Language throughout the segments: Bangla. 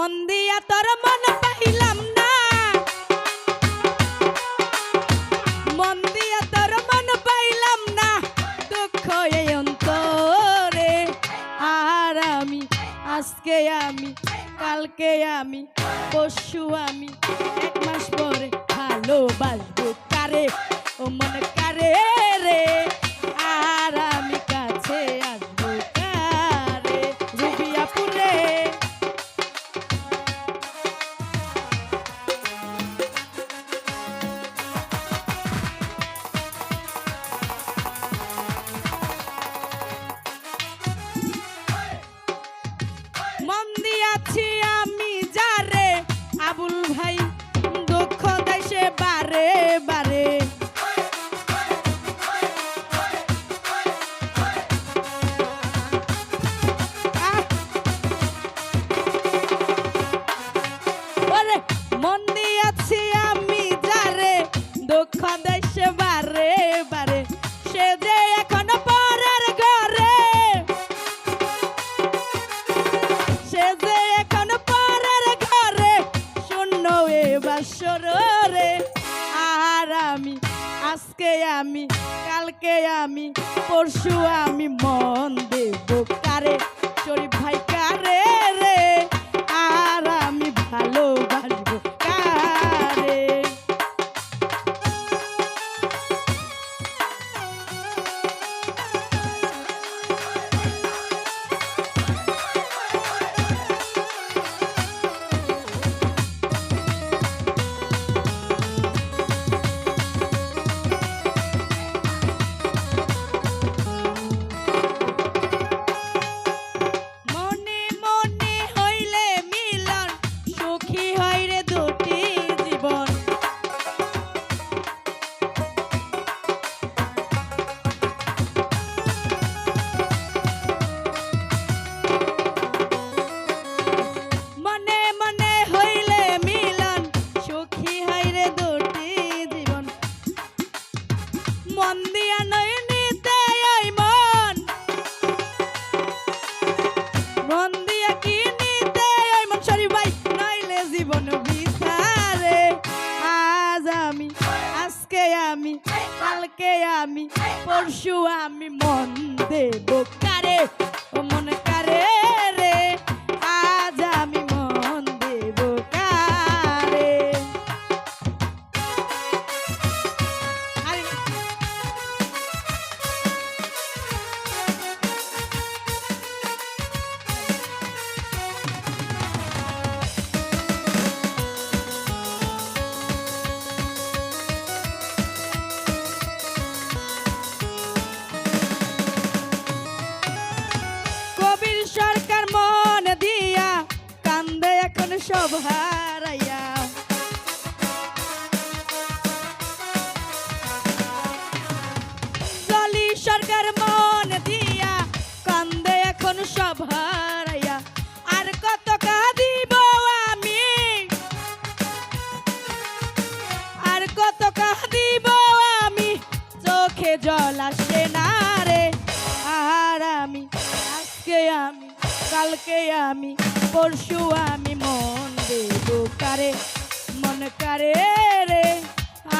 মন দিয়া তোর পাইলাম না। তোর পাইলাম না। অন্তরে, আর আমি, আজকে আমি, কালকে আমি, পরশু আমি, এক মাস পরে ভালোবাসবো কারে? ও আজকে আমি কালকে আমি পরশু আমি মন আমি পরশু আমি মন দেব কারে? মন সরকার মন দিয়া কান্দে এখন সব আর কত কাঁদিব আমি? আর কত কাঁদিব আমি? চোখে জল আসে না রে। আর আমি, আজকে আমি, কালকে আমি, পরশু আমি মন দেব কারে? মন কারে রে?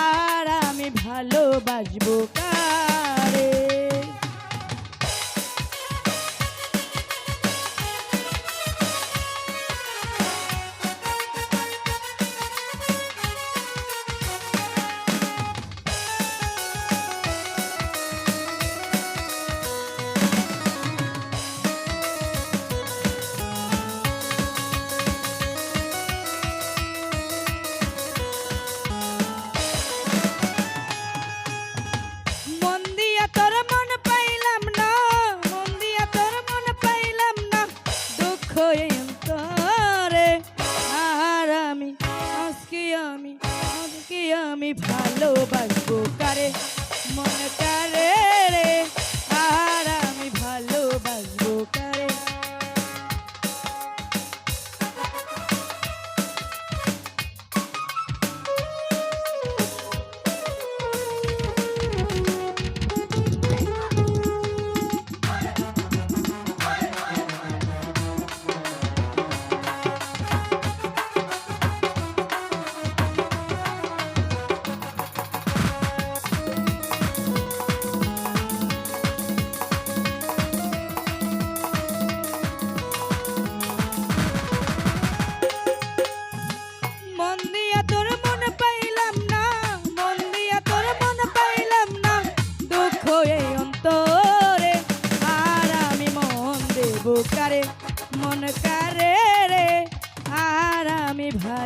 আর আমি ভালোবাসবো কারে? মন ভালোবাসবো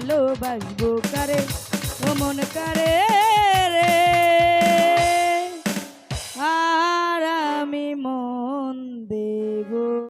ভালোবাসবো কারে? ও মন কারে রে? আর আমি মন